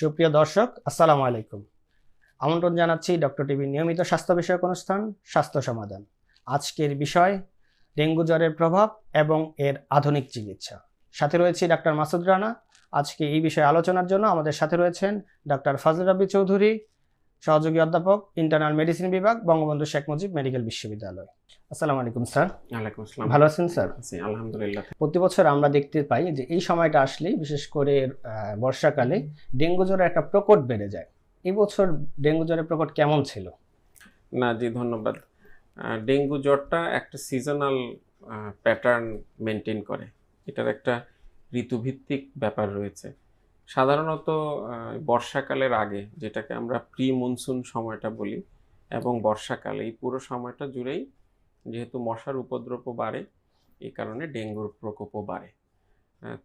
সুপ্রিয় দর্শক, আসসালামু আলাইকুম। আমন্ত্রণ জানাচ্ছি ডক্টর টিভি নিয়মিত স্বাস্থ্য বিষয়ক অনুষ্ঠান, স্বাস্থ্য সমাধান। আজকের বিষয়, ডেঙ্গু জ্বরের প্রভাব এবং এর আধুনিক চিকিৎসা। সাথে রয়েছে ডাক্তার মাসুদ রানা। আজকে এই বিষয়ে আলোচনার জন্য আমাদের সাথে রয়েছেন ডাক্তার ফাজল রাব্বি চৌধুরী। সহযোগী অধ্যাপক ইন্টারনাল মেডিসিন বিভাগ বঙ্গবন্ধু শেখ মুজিব মেডিকেল বিশ্ববিদ্যালয়। আসসালামু আলাইকুম স্যার। ওয়ালাইকুম আসসালাম। ভালো আছেন স্যার? আলহামদুলিল্লাহ। প্রতি বছর আমরা দেখতে পাই যে এই সময়টা আসলেই বিশেষ করে বর্ষাকালে ডেঙ্গু জ্বরের একটা প্রকট বেড়ে যায়। এই বছর ডেঙ্গু জ্বরের প্রকট কেমন ছিল? না জি ধন্যবাদ। ডেঙ্গু জ্বরটা একটা সিজনাল প্যাটার্ন মেনটেন করে। এটার একটা ঋতুভিত্তিক ব্যাপার রয়েছে। সাধারণত বর্ষাকালের আগে, যেটাকে আমরা প্রি মনসুন সময়টা বলি, এবং বর্ষাকালে, এই পুরো সময়টা জুড়েই যেহেতু মশার উপদ্রবও বাড়ে এই কারণে ডেঙ্গুর প্রকোপও বাড়ে।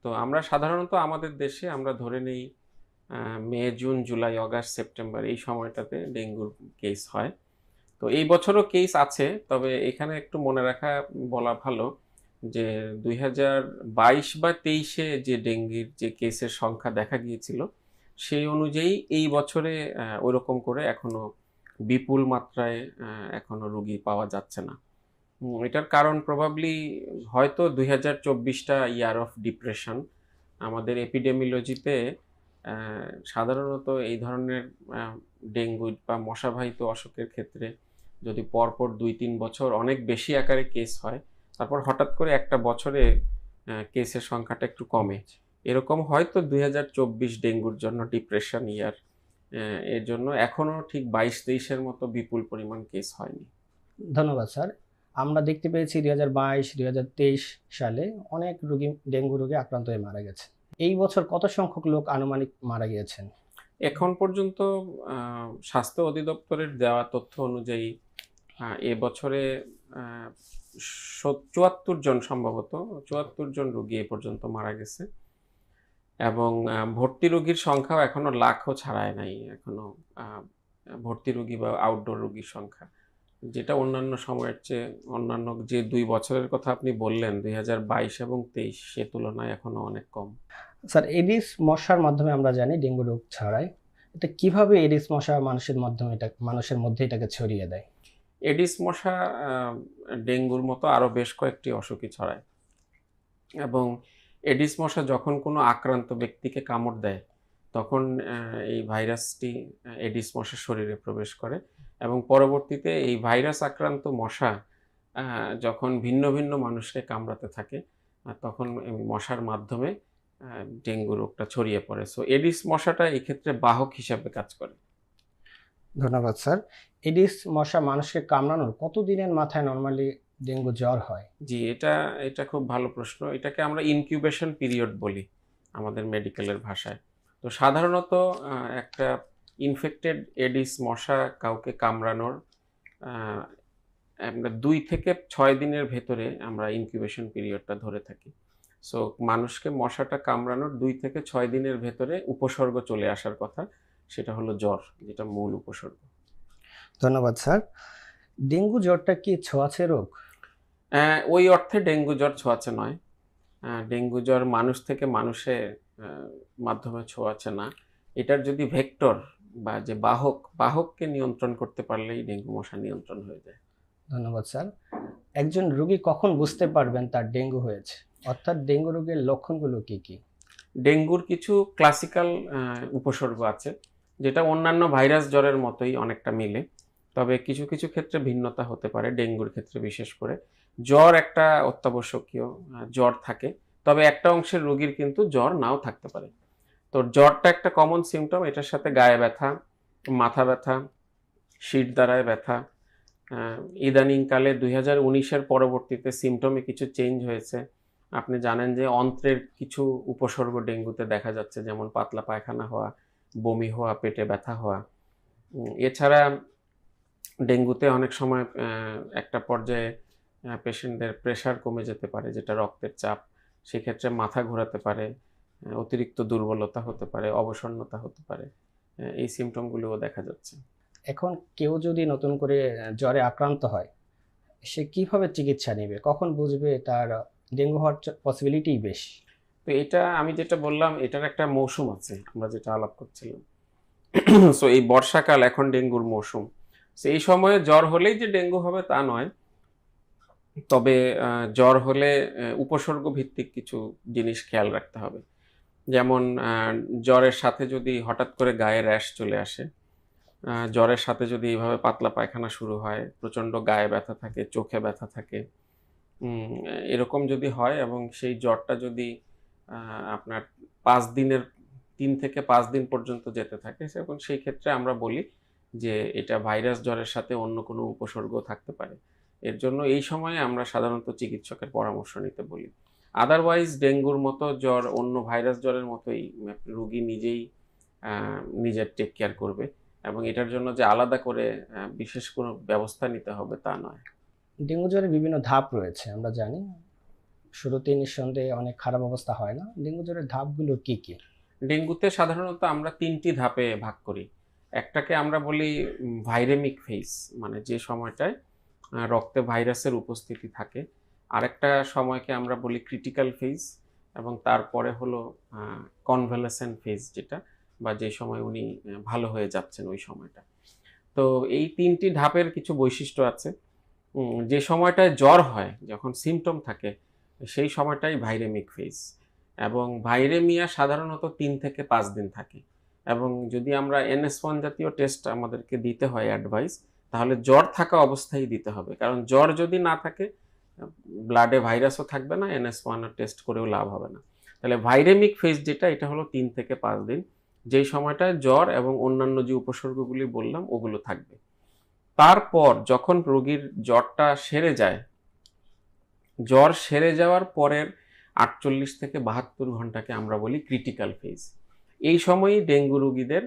তো আমরা সাধারণত আমাদের দেশে আমরা ধরে নেই May, June, July August September এই সময়টাতে ডেঙ্গুর কেস হয়। তো এই বছরও কেস আছে, তবে এখানে একটু মনে রাখা বলা ভালো যে দুই হাজার বাইশ বা তেইশে যে ডেঙ্গির যে কেসের সংখ্যা দেখা গিয়েছিল সেই অনুযায়ী এই বছরে ওইরকম করে এখনও বিপুল মাত্রায় এখনও রুগী পাওয়া যাচ্ছে না। এটার কারণ প্রবাবলি হয়তো দুই হাজার চব্বিশটা ইয়ার অফ ডিপ্রেশন আমাদের এপিডেমিওলজিতে আহ, সাধারণত এই ধরনের ডেঙ্গু বা মশাবাহিত অসুখের ক্ষেত্রে যদি পরপর দুই তিন বছর অনেক বেশি আকারে কেস হয় তারপর হঠাৎ করে একটা বছরে কেসের সংখ্যাটা একটু কমে। এরকম হয়তো দুই হাজার চব্বিশ ডেঙ্গুর জন্য ডিপ্রেশন ইয়ার এর জন্য এখনও ঠিক বাইশ তেইশের মতো বিপুল পরিমাণ কেস হয়নি। ধন্যবাদ স্যার। আমরা দেখতে পেয়েছি দুই হাজার বাইশ দুই হাজার তেইশ সালে অনেক রোগী ডেঙ্গু রোগে আক্রান্ত হয়ে মারা গেছে। এই বছর কত সংখ্যক লোক আনুমানিক মারা গিয়েছেন? এখন পর্যন্ত স্বাস্থ্য অধিদপ্তরের দেওয়া তথ্য অনুযায়ী এ বছরে চুয়াত্তর জন সম্ভবত, চুয়াত্তর জন রোগী এ পর্যন্ত মারা গেছে। এবং ভর্তি রোগীর সংখ্যাও এখনও লাখও ছাড়ায় নাই, এখনও ভর্তি রোগী বা আউটডোর রোগীর সংখ্যা। যেটা অন্যান্য সময়ের চেয়ে অন্যান্য যে দুই বছরের কথা আপনি বললেন, দুই হাজার বাইশ এবং তেইশ, সে তুলনায় এখনও অনেক কম। স্যার, এডিস মশার মাধ্যমে আমরা জানি ডেঙ্গু রোগ ছড়ায়। এটা কীভাবে এডিস মশা মানুষের মাধ্যমে এটা মানুষের মধ্যে এটাকে ছড়িয়ে দেয়? এডিস মশা ডেঙ্গুর মতো আরও বেশ কয়েকটি অসুখই ছড়ায়। এবং এডিস মশা যখন কোনো আক্রান্ত ব্যক্তিকে কামড় দেয়, তখন এই ভাইরাসটি এডিস মশার শরীরে প্রবেশ করে এবং পরবর্তীতে এই ভাইরাস আক্রান্ত মশা যখন ভিন্ন ভিন্ন মানুষকে কামড়াতে থাকে তখন মশার মাধ্যমে ডেঙ্গু রোগটা ছড়িয়ে পড়ে। সো এডিস মশাটা এই ক্ষেত্রে বাহক হিসাবে কাজ করে। ধন্যবাদ, স্যার। এডিস মশা মানুষকে কামড়ানোর কতদিনের মাথায় নর্মালি ডেঙ্গু জ্বর হয়? জি, এটা এটা খুব ভালো প্রশ্ন। এটাকে আমরা ইনকিউবেশন পিরিয়ড বলি আমাদের মেডিকেলের ভাষায়। তো সাধারণত একটা ইনফেক্টেড এডিস মশা কাউকে কামড়ানোর আমরা দুই থেকে ছয় দিনের ভেতরে আমরা ইনকিউবেশন পিরিয়ডটা ধরে থাকি। সো মানুষকে মশাটা কামড়ানোর দুই থেকে ছয় দিনের ভেতরে উপসর্গ চলে আসার কথা, সেটা হলো জ্বর, যেটা মূল উপসর্গ। ধন্যবাদ স্যার। ডেঙ্গু জ্বরটা কি ছোঁয়াচে রোগ? ওই অর্থে ডেঙ্গু জ্বর ছোঁয়াচে নয়। ডেঙ্গু জ্বর মানুষ থেকে মানুষের মাধ্যমে ছোঁয়াচে না। এটার যদি ভেক্টর বা যে বাহক বাহককে নিয়ন্ত্রণ করতে পারলেই ডেঙ্গু মশা নিয়ন্ত্রণ হয়ে যায়। ধন্যবাদ স্যার। একজন রোগী কখন বুঝতে পারবেন তার ডেঙ্গু হয়েছে? অর্থাৎ ডেঙ্গু রোগের লক্ষণগুলো কি কি? ডেঙ্গুর কিছু ক্লাসিক্যাল উপসর্গ আছে যেটা অন্যান্য ভাইরাস জ্বরের মতোই অনেকটা মিলে। তবে কিছু কিছু ক্ষেত্রে ভিন্নতা হতে পারে, ডেঙ্গুর ক্ষেত্রে বিশেষ করে। জ্বর একটা অত্যাবশ্যকীয় জ্বর থাকে, তবে একটা অংশের রোগীর কিন্তু জ্বর নাও থাকতে পারে। তো জ্বরটা একটা কমন সিমটম এটার সাথে গায়ে ব্যথা, মাথা ব্যথা শীত দ্বারায় ব্যথা ইদানিংকালে দুই হাজার উনিশের পরবর্তীতে সিমটমে কিছু চেঞ্জ হয়েছে। আপনি জানেন যে অন্ত্রের কিছু উপসর্গ ডেঙ্গুতে দেখা যাচ্ছে, যেমন পাতলা পায়খানা হওয়া, বমি হওয়া, পেটে ব্যথা হওয়া। এছাড়া ডেঙ্গুতে অনেক সময় একটা পর্যায়ে পেশেন্টদের প্রেশার কমে যেতে পারে যেটা রক্তের চাপ। সেক্ষেত্রে মাথা ঘোরাতে পারে অতিরিক্ত দুর্বলতা হতে পারে অবসন্নতা হতে পারে এই সিমটমগুলোও দেখা যাচ্ছে। এখন কেউ যদি নতুন করে জ্বরে আক্রান্ত হয় সে কীভাবে চিকিৎসা নেবে? কখন বুঝবে তার ডেঙ্গু হওয়ার পসিবিলিটি বেশি? তো এটা আমি যেটা বললাম এটার একটা মৌসুম আছে আমরা যেটা আলাপ করছিলাম। সো এই বর্ষাকাল এখন ডেঙ্গুর মৌসুম। এই সময়ে জ্বর হলেই যে ডেঙ্গু হবে তা নয়। তবে জ্বর হলে উপসর্গ ভিত্তিক কিছু জিনিস খেয়াল রাখতে হবে। যেমন জ্বরের সাথে যদি হঠাৎ করে গায়ে র্যাশ চলে আসে জ্বরের সাথে যদি এইভাবে পাতলা পায়খানা শুরু হয়, প্রচণ্ড গায়ে ব্যথা থাকে, চোখে ব্যথা থাকে এরকম যদি হয় এবং সেই জ্বরটা যদি আপনার পাঁচ দিনের, তিন থেকে পাঁচ দিন পর্যন্ত যেতে থাকে এবং সেই ক্ষেত্রে আমরা বলি যে এটা ভাইরাস জ্বরের সাথে অন্য কোনো উপসর্গ থাকতে পারে। এর জন্য এই সময়ে আমরা সাধারণত চিকিৎসকের পরামর্শ নিতে বলি। আদারওয়াইজ ডেঙ্গুর মতো জ্বর অন্য ভাইরাস জ্বরের মতোই রুগী নিজেই নিজের টেক কেয়ার করবে এবং এটার জন্য যে আলাদা করে বিশেষ কোনো ব্যবস্থা নিতে হবে তা নয়। ডেঙ্গু জ্বরের বিভিন্ন ধাপ রয়েছে আমরা জানি। শুরুতে নিঃসন্দেহে অনেক খারাপ অবস্থা হয় না। ডেঙ্গু জ্বরের ধাপগুলো কী কী? ডেঙ্গুতে সাধারণত আমরা তিনটি ধাপে ভাগ করি। একটাকে আমরা বলি ভাইরেমিক ফেজ মানে যে সময়টায় রক্তে ভাইরাসের উপস্থিতি থাকে। আরেকটা সময়কে আমরা বলি ক্রিটিক্যাল ফেজ এবং তারপরে হলো কনভ্যালেসেন্ট ফেজ যেটা, বা যে সময় উনি ভালো হয়ে যাচ্ছেন ওই সময়টা। তো এই তিনটি ধাপের কিছু বৈশিষ্ট্য আছে। যে সময়টায় জ্বর হয়, যখন সিমটম থাকে, সেই সময়টাই ভাইরেমিক ফেজ এবং ভাইরেমিয়া সাধারণত তিন থেকে পাঁচ দিন থাকে। এবং যদি আমরা এনএস ওয়ান জাতীয় টেস্ট আমাদেরকে দিতে হয় অ্যাডভাইস তাহলে জ্বর থাকা অবস্থায় দিতে হবে। কারণ জ্বর যদি না থাকে ব্লাডে ভাইরাসও থাকবে না এনএস ওয়ানের টেস্ট করেও লাভ হবে না। তাহলে ভাইরেমিক ফেজ যেটা, এটা হলো তিন থেকে পাঁচ দিন। যেই সময়টায় জ্বর এবং অন্যান্য যে উপসর্গগুলি বললাম, ওগুলো থাকবে। তারপর যখন রোগীর জ্বরটা সেরে যায়, জ্বর সেরে যাওয়ার পরের আটচল্লিশ থেকে বাহাত্তর ঘন্টাকে আমরা বলি ক্রিটিক্যাল ফেজ এই সময়ই ডেঙ্গু রোগীদের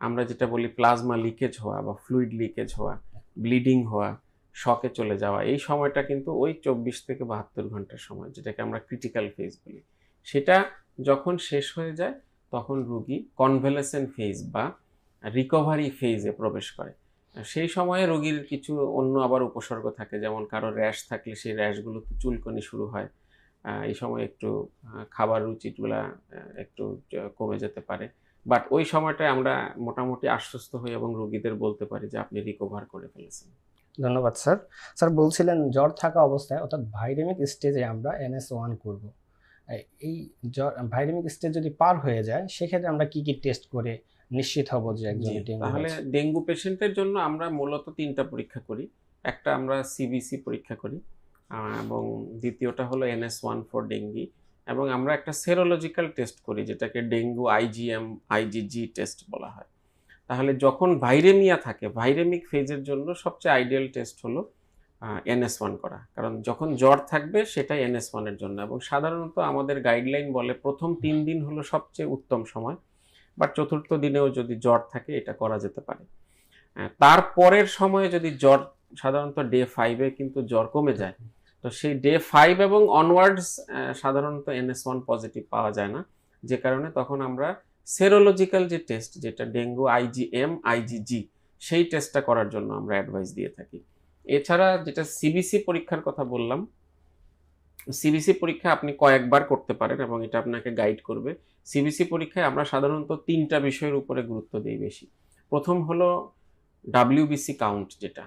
আমরা যেটা বলি প্লাজমা লিকেজ হওয়া বা ফ্লুইড লিকেজ হওয়া, ব্লিডিং হওয়া, শকে চলে যাওয়া, এই সময়টা কিন্তু ওই চব্বিশ থেকে বাহাত্তর ঘণ্টার সময়, যেটাকে আমরা ক্রিটিক্যাল ফেজ বলি। সেটা যখন শেষ হয়ে যায়, তখন রোগী কনভ্যালেসেন্ট ফেজ বা রিকভারি ফেজে প্রবেশ করে। সেই সময়ে রোগীর কিছু অন্য আবার উপসর্গ থাকে, যেমন কারও র্যাশ থাকলে সেই র্যাশগুলোতে চুলকনি শুরু হয় এই সময় একটু খাবার রুচিগুলা একটু কমে যেতে পারে। বাট ওই সময়টায় আমরা মোটামুটি আশ্বস্ত হই এবং রোগীদের বলতে পারি যে আপনি রিকভার করে ফেলেছেন। ধন্যবাদ স্যার। স্যার বলছিলেন জ্বর থাকা অবস্থায় অর্থাৎ ভাইরেমিক স্টেজে আমরা এনএস ওয়ান করব। এই জ্বর ভাইরেমিক স্টেজ যদি পার হয়ে যায় সেক্ষেত্রে আমরা কি কি টেস্ট করে নিশ্চিত হব যে একজন তাহলে ডেঙ্গু পেশেন্টের জন্য আমরা মূলত তিনটা পরীক্ষা করি। একটা আমরা সিবিসি পরীক্ষা করি। এবং দ্বিতীয়টা হলো এনএস ওয়ান ফর ডেঙ্গি এবং আমরা একটা সেরোলজিক্যাল টেস্ট করি, যেটাকে ডেঙ্গু আইজিএম আইজিজি টেস্ট বলা হয়। তাহলে যখন ভাইরেমিয়া থাকে ভাইরেমিক ফেজের জন্য সবচেয়ে আইডিয়াল টেস্ট হলো এনএস ওয়ান করা। কারণ যখন জ্বর থাকবে, সেটাই এনএস ওয়ানের জন্য। এবং সাধারণত আমাদের গাইডলাইন বলে প্রথম তিন দিন হলো সবচেয়ে উত্তম সময় বা চতুর্থ দিনেও যদি জ্বর থাকে, এটা করা যেতে পারে। তারপরের সময়ে যদি জ্বর, সাধারণত ডে ফাইভে কিন্তু জ্বর কমে যায় তো সেই ডে ফাইভ এবং অনওয়ার্ডস সাধারণত এনএস ওয়ান পজিটিভ পাওয়া যায় না। যে কারণে তখন আমরা সেরোলজিক্যাল যে টেস্ট যেটা ডেঙ্গু আইজিএম আইজিজি সেই টেস্টটা করার জন্য আমরা অ্যাডভাইস দিয়ে থাকি। এছাড়া যেটা সিবিসি পরীক্ষার কথা বললাম সিবিসি পরীক্ষা আপনি কয়েকবার করতে পারেন এবং এটা আপনাকে গাইড করবে। সিবিসি পরীক্ষায় আমরা সাধারণত তিনটা বিষয়ের উপরে গুরুত্ব দিই বেশি। প্রথম হলো ডাব্লিউবিসি কাউন্ট যেটা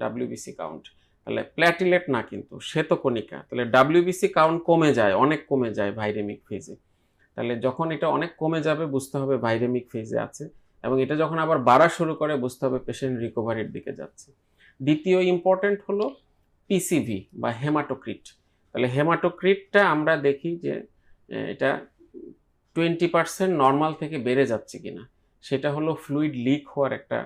ডাব্লিউবিসি কাউন্ট তাহলে প্ল্যাটিলেট না কিন্তু শ্বেতকণিকা তাহলে ডাব্লিউবিসি কাউন্ট কমে যায়, অনেক কমে যায় ভাইরেমিক ফেজে তাহলে যখন এটা অনেক কমে যাবে, বুঝতে হবে ভাইরেমিক ফেজে আছে। এবং এটা যখন আবার বাড়া শুরু করে, বুঝতে হবে পেশেন্ট রিকভারির দিকে যাচ্ছে। দ্বিতীয় ইম্পর্টেন্ট হলো পিসিভি বা হেমাটোক্রিট তাহলে হেমাটোক্রিটটা আমরা দেখি যে এটা টোয়েন্টি পার্সেন্ট নর্মাল থেকে বেড়ে যাচ্ছে কিনা। সেটা হলো ফ্লুইড লিক হওয়ার একটা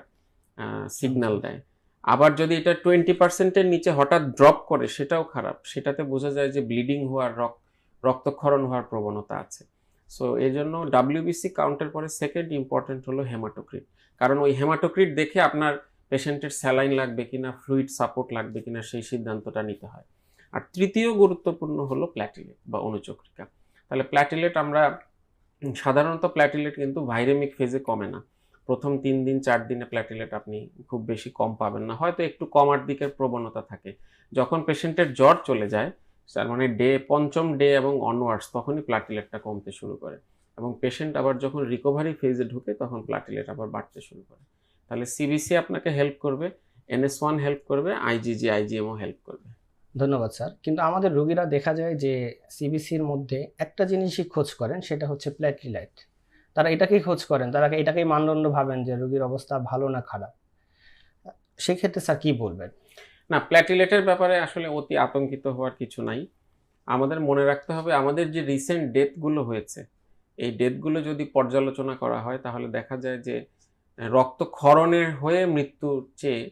সিগন্যাল দেয়। আবার যদি এটা টোয়েন্টি পার্সেন্টের নিচে হঠাৎ ড্রপ করে, সেটাও খারাপ। সেটাতে বোঝা যায় যে ব্লিডিং হওয়ার রক রক্তক্ষরণ হওয়ার প্রবণতা আছে। সো এই জন্য ডাব্লিউবিসি কাউন্টের পরে সেকেন্ড ইম্পর্টেন্ট হলো হেমাটোক্রিট কারণ ওই হেমাটোক্রিট দেখে আপনার পেশেন্টের স্যালাইন লাগবে কিনা ফ্লুইড সাপোর্ট লাগবে কিনা, সেই সিদ্ধান্তটা নিতে হয়। আর তৃতীয় গুরুত্বপূর্ণ হলো প্ল্যাটিলেট বা অনুচক্রিকা। তাহলে প্ল্যাটিলেট আমরা, সাধারণত প্ল্যাটিলেট কিন্তু ভাইরেমিক ফেজে কমে না। প্রথম তিন দিন, চার দিনে প্ল্যাটিলেট আপনি খুব বেশি কম পাবেন না। হয়তো একটু কমার দিকের প্রবণতা থাকে। যখন পেশেন্টের জ্বর চলে যায়, তার মানে ডে পঞ্চম ডে এবং অনওয়ার্ডস তখনই প্ল্যাটিলেটটা কমতে শুরু করে। এবং পেশেন্ট আবার যখন রিকভারি ফেজে ঢুকে, তখন প্লাটিলেট আবার বাড়তে শুরু করে। তাহলে সিবিসি আপনাকে হেল্প করবে এনএস ওয়ান হেল্প করবে আইজিজি আইজিএমও হেল্প করবে। ধন্যবাদ, স্যার। কিন্তু আমাদের রোগীরা দেখা যায় যে সিবিসির মধ্যে একটা জিনিসই খোঁজ করেন, সেটা হচ্ছে প্ল্যাটলিলাইট তারা এটাকেই খোঁজ করেন, তারা এটাকেই মানদণ্ড ভাবেন যে রোগীর অবস্থা ভালো না খারাপ। সেক্ষেত্রে স্যার কি বলবেন? না প্ল্যাটিলেটের ব্যাপারে আসলে অতি আতঙ্কিত হওয়ার কিছু নাই। আমাদের মনে রাখতে হবে, আমাদের যে রিসেন্ট ডেথগুলো হয়েছে, এই ডেথগুলো যদি পর্যালোচনা করা হয়, তাহলে দেখা যায় যে, রক্তক্ষরণের হয়ে মৃত্যুর চেয়ে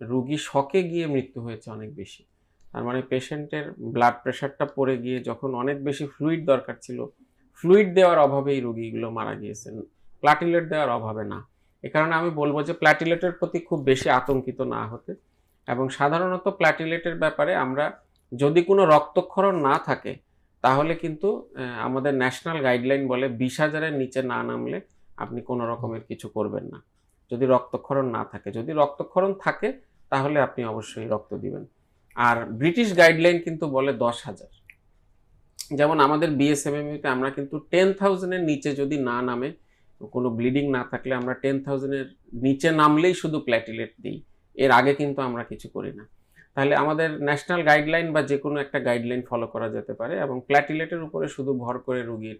রুগী শকে গিয়ে মৃত্যু হয়েছে অনেক বেশি। তার মানে পেশেন্টের ব্লাড প্রেশারটা পড়ে গিয়ে যখন অনেক বেশি ফ্লুইড দরকার ছিল ফ্লুইড দেওয়ার অভাবেই রুগীগুলো মারা গিয়েছেন। প্লাটিলেট দেওয়ার অভাবে না। এ কারণে আমি বলব যে প্ল্যাটিলেটের প্রতি খুব বেশি আতঙ্কিত না হতে এবং সাধারণত প্ল্যাটিলেটের ব্যাপারে আমরা যদি কোনো রক্তক্ষরণ না থাকে, তাহলে কিন্তু আমাদের ন্যাশনাল গাইডলাইন বলে বিশ হাজারের নিচে না নামলে আপনি কোনো রকমের কিছু করবেন না। যদি রক্তক্ষরণ না থাকে। যদি রক্তক্ষরণ থাকে, তাহলে আপনি অবশ্যই রক্ত দিবেন। আর ব্রিটিশ গাইডলাইন কিন্তু বলে দশ হাজার। যেমন আমাদের বিএসএমএমইতে আমরা কিন্তু টেন থাউজেন্ডের নিচে যদি না নামে কোনো ব্লিডিং না থাকলে আমরা টেন থাউজেন্ডের নিচে নামলেই শুধু প্ল্যাটিলেট দিই। এর আগে কিন্তু আমরা কিছু করি না। তাহলে আমাদের ন্যাশনাল গাইডলাইন বা যে কোনো একটা গাইডলাইন ফলো করা যেতে পারে এবং প্ল্যাটিলেটের উপরে শুধু ভর করে রোগীর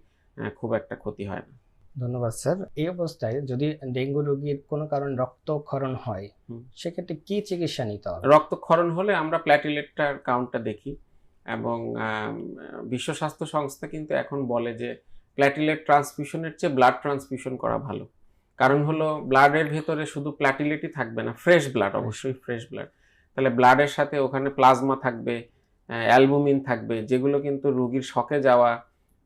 খুব একটা ক্ষতি হয় না। ধন্যবাদ স্যার। এই অবস্থায় যদি ডেঙ্গু রোগীর কোনো কারণে রক্তক্ষরণ হয় সেক্ষেত্রে কি চিকিৎসা নিতে হবে? রক্তক্ষরণ হলে আমরা প্ল্যাটিলেটটার কাউন্টটা দেখি। এবং বিশ্ব স্বাস্থ্য সংস্থা কিন্তু এখন বলে যে প্ল্যাটিলেট ট্রান্সফিউশনের চেয়ে ব্লাড ট্রান্সফিউশন করা ভালো। কারণ হলো ব্লাডের ভেতরে শুধু প্ল্যাটিলেটই থাকবে না ফ্রেশ ব্লাড অবশ্যই ফ্রেশ ব্লাড তাহলে ব্লাডের সাথে ওখানে প্লাজমা থাকবে অ্যালবুমিন থাকবে যেগুলো কিন্তু রুগীর শকে যাওয়া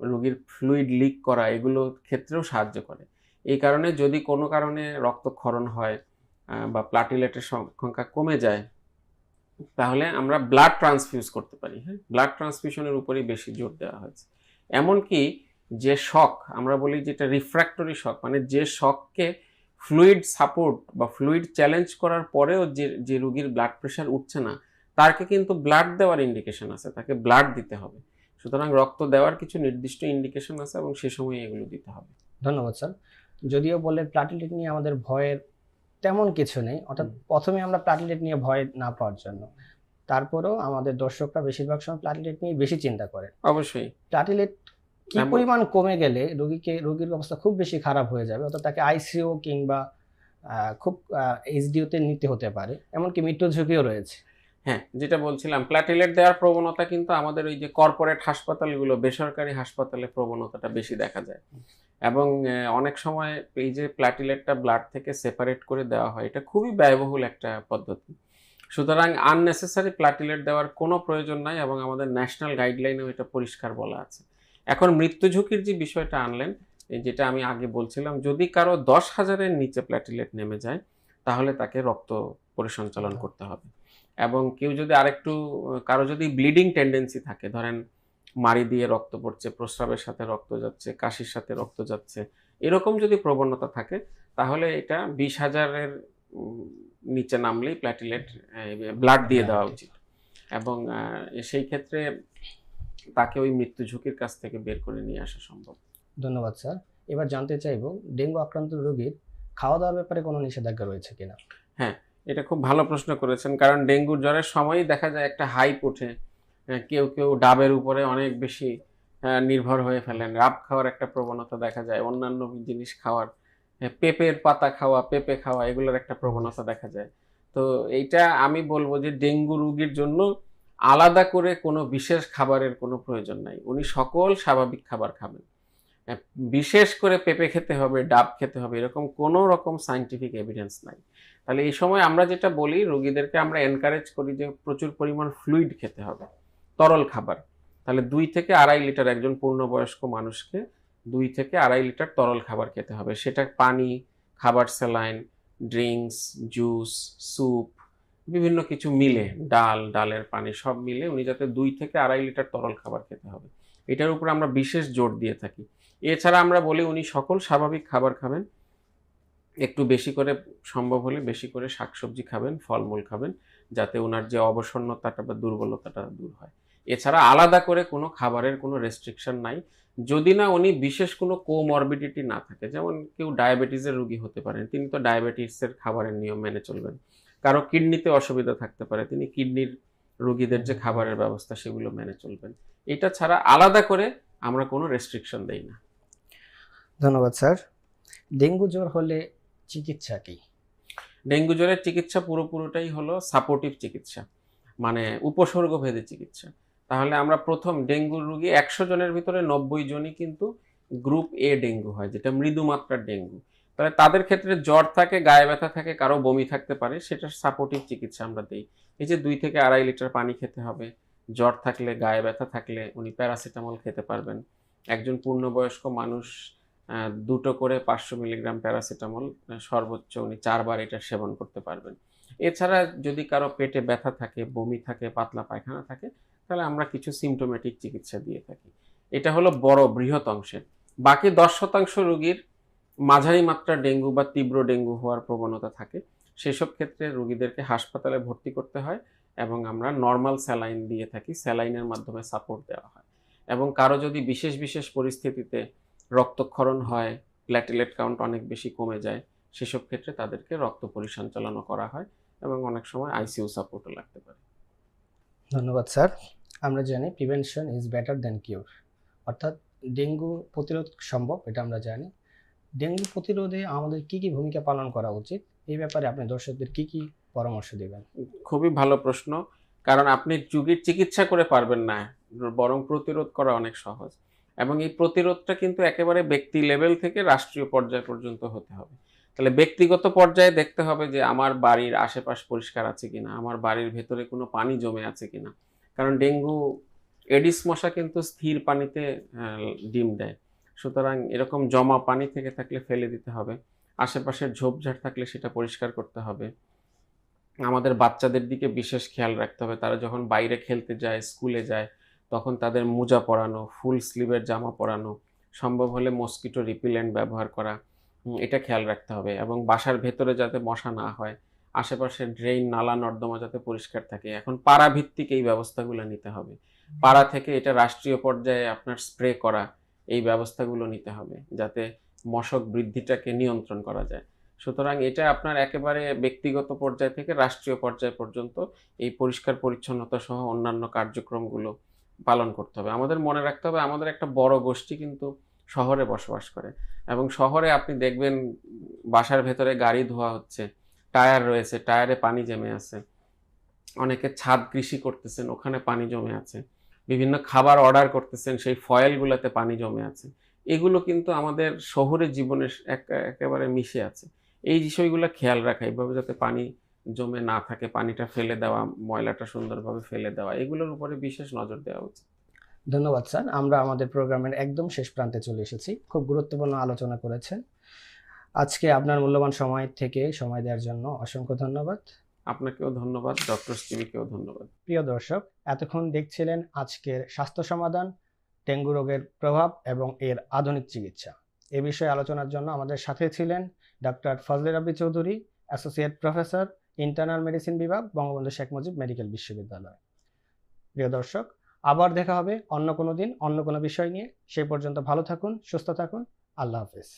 রুগীর ফ্লুইড লিক করা এগুলো ক্ষেত্রেও সাহায্য করে। এই কারণে যদি কোনো কারণে রক্তক্ষরণ হয় বা প্লাটিলেটের সংখ্যা কমে যায় তাহলে আমরা ব্লাড ট্রান্সফিউজ করতে পারি হ্যাঁ? ব্লাড ট্রান্সফিউশনের উপরেই বেশি জোর দেওয়া হয়েছে। এমনকি যে শক আমরা বলি যেটা রিফ্র্যাক্টরি শক মানে যে শককে ফ্লুইড সাপোর্ট বা ফ্লুইড চ্যালেঞ্জ করার পরেও যে যে রুগীর ব্লাড প্রেশার উঠছে না তাকে কিন্তু ব্লাড দেওয়ার ইন্ডিকেশন আছে, তাকে ব্লাড দিতে হবে। সুতরাং রক্ত দেওয়ার কিছু নির্দিষ্ট ইন্ডিকেশন আছে এবং সে সময় এগুলো দিতে হবে। ধন্যবাদ স্যার যদিও বলে প্লাটিলেট নিয়ে আমাদের ভয়ের তেমন কিছু নেই। অর্থাৎ প্রথমে আমরা প্লাটিলেট নিয়ে ভয় না পাওয়ার জন্য। তারপরেও আমাদের দর্শকরা বেশিরভাগ সময় প্লাটিলেট নিয়ে বেশি চিন্তা করে। অবশ্যই। প্লাটিলেট কি পরিমাণ কমে গেলে রোগীকে রোগীর অবস্থা খুব বেশি খারাপ হয়ে যাবে? অর্থাৎ তাকে আইসিইউ কিংবা খুব এইচডিওতে নিতে হতে পারে। এমনকি মৃত্যু ঝুঁকিও রয়েছে। হ্যাঁ যেটা বলছিলাম প্ল্যাটিলেট দেওয়ার প্রবণতা কিন্তু আমাদের ওই যে কর্পোরেট হাসপাতালগুলো বেসরকারি হাসপাতালে প্রবণতাটা বেশি দেখা যায়। এবং অনেক সময় এই যে প্ল্যাটিলেটটা ব্লাড থেকে সেপারেট করে দেওয়া হয়, এটা খুবই ব্যয়বহুল একটা পদ্ধতি। সুতরাং আননেসেসারি প্ল্যাটিলেট দেওয়ার কোনো প্রয়োজন নাই এবং আমাদের ন্যাশনাল গাইডলাইনেও এটা পরিষ্কার বলা আছে। এখন মৃত্যু ঝুঁকির যে বিষয়টা আনলেন যেটা আমি আগে বলছিলাম, যদি কারও দশ হাজারের নিচে প্ল্যাটিলেট নেমে যায়, তাহলে তাকে রক্ত পরিসঞ্চালন করতে হবে। এবং কেউ যদি আরেকটু, কারও যদি ব্লিডিং টেন্ডেন্সি থাকে, ধরেন মাড়ি দিয়ে রক্ত পড়ছে প্রস্রাবের সাথে রক্ত যাচ্ছে কাশির সাথে রক্ত যাচ্ছে এরকম যদি প্রবণতা থাকে তাহলে এটা বিশ হাজারের নিচে নামলেই প্ল্যাটিলেট ব্লাড দিয়ে দেওয়া উচিত। এবং সেই ক্ষেত্রে তাকে ওই মৃত্যু ঝুঁকির কাছ থেকে বের করে নিয়ে আসা সম্ভব। ধন্যবাদ স্যার। এবার জানতে চাইব ডেঙ্গু আক্রান্ত রোগীর খাওয়া দাওয়ার ব্যাপারে কোনো নিষেধাজ্ঞা রয়েছে কিনা? হ্যাঁ এটা খুব ভালো প্রশ্ন করেছেন কারণ ডেঙ্গুর জ্বরের সময়ই দেখা যায় একটা হাইপ ওঠে কেউ কেউ ডাবের উপরে অনেক বেশি নির্ভর হয়ে ফেলেন। রাব খাওয়ার একটা প্রবণতা দেখা যায়, অন্যান্য জিনিস খাওয়ার পেঁপের পাতা খাওয়া, পেঁপে খাওয়া, এগুলোর একটা প্রবণতা দেখা যায়। তো এইটা আমি বলব যে ডেঙ্গু রুগীর জন্য আলাদা করে কোনো বিশেষ খাবারের কোনো প্রয়োজন নাই। উনি সকল স্বাভাবিক খাবার খাবেন। বিশেষ করে পেঁপে খেতে হবে, ডাব খেতে হবে, এরকম কোনো রকম সাইন্টিফিক এভিডেন্স নাই। তাহলে এই সময় আমরা যেটা বলি, রোগীদেরকে আমরা এনকারেজ করি যে প্রচুর পরিমাণ ফ্লুইড খেতে হবে। তরল খাবার। তাহলে দুই থেকে আড়াই লিটার একজন পূর্ণবয়স্ক মানুষকে দুই থেকে আড়াই লিটার তরল খাবার খেতে হবে। সেটা পানি, খাবার স্যালাইন, ড্রিঙ্কস, জুস, স্যুপ, বিভিন্ন কিছু মিলে, ডাল, ডালের পানি সব মিলে উনি যাতে দুই থেকে আড়াই লিটার তরল খাবার খেতে হবে। এটার উপর আমরা বিশেষ জোর দিয়ে থাকি। এছাড়া আমরা বলি উনি সকল স্বাভাবিক খাবার খাবেন। একটু বেশি করে সম্ভব হলে বেশি করে শাকসবজি খাবেন, ফলমূল খাবেন, যাতে ওনার যে অবসন্নতাটা বা দুর্বলতাটা দূর হয়। এছাড়া আলাদা করে কোনো খাবারের কোনো রেস্ট্রিকশন নাই। যদি না উনি বিশেষ কোনো কোমরবিডিটি না থাকে যেমন কেউ ডায়াবেটিসের রোগী হতে পারেন তিনি তো ডায়াবেটিসের খাবারের নিয়ম মেনে চলবেন। কারও কিডনিতে অসুবিধা থাকতে পারে তিনি কিডনির রুগীদের যে খাবারের ব্যবস্থা সেগুলো মেনে চলবেন। এটা ছাড়া আলাদা করে আমরা কোনো রেস্ট্রিকশন দেই না। ধন্যবাদ স্যার। ডেঙ্গু জ্বর হলে চিকিৎসা কি? ডেঙ্গু জ্বরের চিকিৎসা পুরোপুরোটাই হলো সাপোর্টিভ চিকিৎসা মানে উপসর্গভেদী চিকিৎসা। তাহলে আমরা প্রথম ডেঙ্গুর রুগী একশো জনের ভিতরে নব্বই জনই কিন্তু গ্রুপ এ ডেঙ্গু হয়, যেটা মৃদু মাত্রার ডেঙ্গু। তাহলে তাদের ক্ষেত্রে জ্বর থাকে, গায়ে ব্যথা থাকে, কারও বমি থাকতে পারে সেটা সাপোর্টিভ চিকিৎসা আমরা দিই। এই যে দুই থেকে আড়াই লিটার পানি খেতে হবে, জ্বর থাকলে, গায়ে ব্যথা থাকলে উনি প্যারাসিটামল খেতে পারবেন। একজন পূর্ণবয়স্ক মানুষ দুটো করে পাঁচশো মিলিগ্রাম প্যারাসিটামল সর্বোচ্চ উনি চারবার এটা সেবন করতে পারবেন। এছাড়া যদি কারও পেটে ব্যথা থাকে, বমি থাকে, পাতলা পায়খানা থাকে তাহলে আমরা কিছু সিমটোমেটিক চিকিৎসা দিয়ে থাকি। এটা হলো বড় বৃহৎ অংশের। বাকি দশ শতাংশ রোগীর মাঝারি মাত্রা ডেঙ্গু বা তীব্র ডেঙ্গু হওয়ার প্রবণতা থাকে। সেসব ক্ষেত্রে রোগীদেরকে হাসপাতালে ভর্তি করতে হয় এবং আমরা নর্মাল স্যালাইন দিয়ে থাকি। স্যালাইনের মাধ্যমে সাপোর্ট দেওয়া হয়। এবং কারও যদি বিশেষ বিশেষ পরিস্থিতিতে রক্তক্ষরণ হয় প্ল্যাটিলেট কাউন্ট অনেক বেশি কমে যায়, সেসব ক্ষেত্রে তাদেরকে রক্ত পরিসঞ্চালনও করা হয় এবং অনেক সময় আইসিইউ সাপোর্টও লাগতে পারে। ধন্যবাদ, স্যার। আমরা জানি prevention is better than cure অর্থাৎ ডেঙ্গু প্রতিরোধ সম্ভব, এটা আমরা জানি। ডেঙ্গু প্রতিরোধে আমাদের কি কি ভূমিকা পালন করা উচিত? এই ব্যাপারে আপনি দর্শকদের কি কি পরামর্শ দেবেন? খুবই ভালো প্রশ্ন। কারণ আপনি যুগের চিকিৎসা করে পারবেন না, বরং প্রতিরোধ করা অনেক সহজ। এবং এই প্রতিরোধটা কিন্তু একেবারে ব্যক্তি লেভেল থেকে রাষ্ট্রীয় পর্যায় পর্যন্ত হতে হবে। তাহলে ব্যক্তিগত পর্যায়ে দেখতে হবে যে আমার বাড়ির আশেপাশ পরিষ্কার আছে কিনা, আমার বাড়ির ভেতরে কোনো পানি জমে আছে কিনা। কারণ ডেঙ্গু, এডিস মশা কিন্তু স্থির পানিতে ডিম দেয়। সুতরাং এরকম জমা পানি থেকে থাকলে ফেলে দিতে হবে। আশেপাশের ঝোপঝাড় থাকলে সেটা পরিষ্কার করতে হবে। আমাদের বাচ্চাদের দিকে বিশেষ খেয়াল রাখতে হবে। তারা যখন বাইরে খেলতে যায়, স্কুলে যায়, তখন তাদের মোজা পরানো, ফুল স্লিভের জামা পরানো, সম্ভব হলে মস্কিটো রিপিলেন্ট ব্যবহার করা এটা খেয়াল রাখতে হবে এবং বাসার ভেতরে যাতে মশা না হয় আশেপাশে ড্রেন নালা, নর্দমা যাতে পরিষ্কার থাকে। এখন পাড়া ভিত্তিক এই ব্যবস্থাগুলো নিতে হবে। পাড়া থেকে এটা রাষ্ট্রীয় পর্যায়ে আপনার স্প্রে করা এই ব্যবস্থাগুলো নিতে হবে, যাতে মশক বৃদ্ধিটাকে নিয়ন্ত্রণ করা যায়। সুতরাং এটা আপনার একেবারে ব্যক্তিগত পর্যায় থেকে রাষ্ট্রীয় পর্যায় পর্যন্ত এই পরিষ্কার পরিচ্ছন্নতা সহ অন্যান্য কার্যক্রমগুলো পালন করতে হবে। আমাদের মনে রাখতে হবে, আমাদের একটা বড় গোষ্ঠী কিন্তু শহরে বসবাস করে। এবং শহরে আপনি দেখবেন বাসার ভেতরে গাড়ি ধোয়া হচ্ছে টায়ার রয়েছে, টায়ারে পানি জমে আছে। অনেকে ছাদ কৃষি করতেছেন, ওখানে পানি জমে আছে। বিভিন্ন খাবার অর্ডার করতেছেন, সেই ফয়েলগুলোতে পানি জমে আছে। এগুলো কিন্তু আমাদের শহরের জীবনের এক- একেবারে মিশে আছে। এই বিষয়গুলো খেয়াল রাখা, এইভাবে যাতে পানি জমে না থাকে, পানিটা ফেলে দেওয়া, ময়লাটা সুন্দরভাবে ফেলে দেওয়া, এগুলোর উপরে বিশেষ নজর দেওয়া উচিত। ধন্যবাদ, স্যার। আমরা আমাদের প্রোগ্রামের একদম শেষ প্রান্তে চলে এসেছি। খুব গুরুত্বপূর্ণ আলোচনা করেছেন। আজকে আপনার মূল্যবান সময় থেকে সময় দেওয়ার জন্য অসংখ্য ধন্যবাদ। আপনাকেও ধন্যবাদ ডক্টর স্টিভিকেও ধন্যবাদ। প্রিয় দর্শক এতক্ষণ দেখছিলেন আজকের স্বাস্থ্য সমাধান ডেঙ্গু রোগের প্রভাব এবং এর আধুনিক চিকিৎসা। এ বিষয়ে আলোচনার জন্য আমাদের সাথে ছিলেন doctor Fazle Rabbi Chowdhury associate professor internal medicine বিভাগ বঙ্গবন্ধু শেখ মুজিব মেডিকেল বিশ্ববিদ্যালয়। প্রিয় দর্শক আবার দেখা হবে অন্য কোনো দিন অন্য কোনো বিষয় নিয়ে। সেই পর্যন্ত ভালো থাকুন সুস্থ থাকুন। আল্লাহ হাফেজ।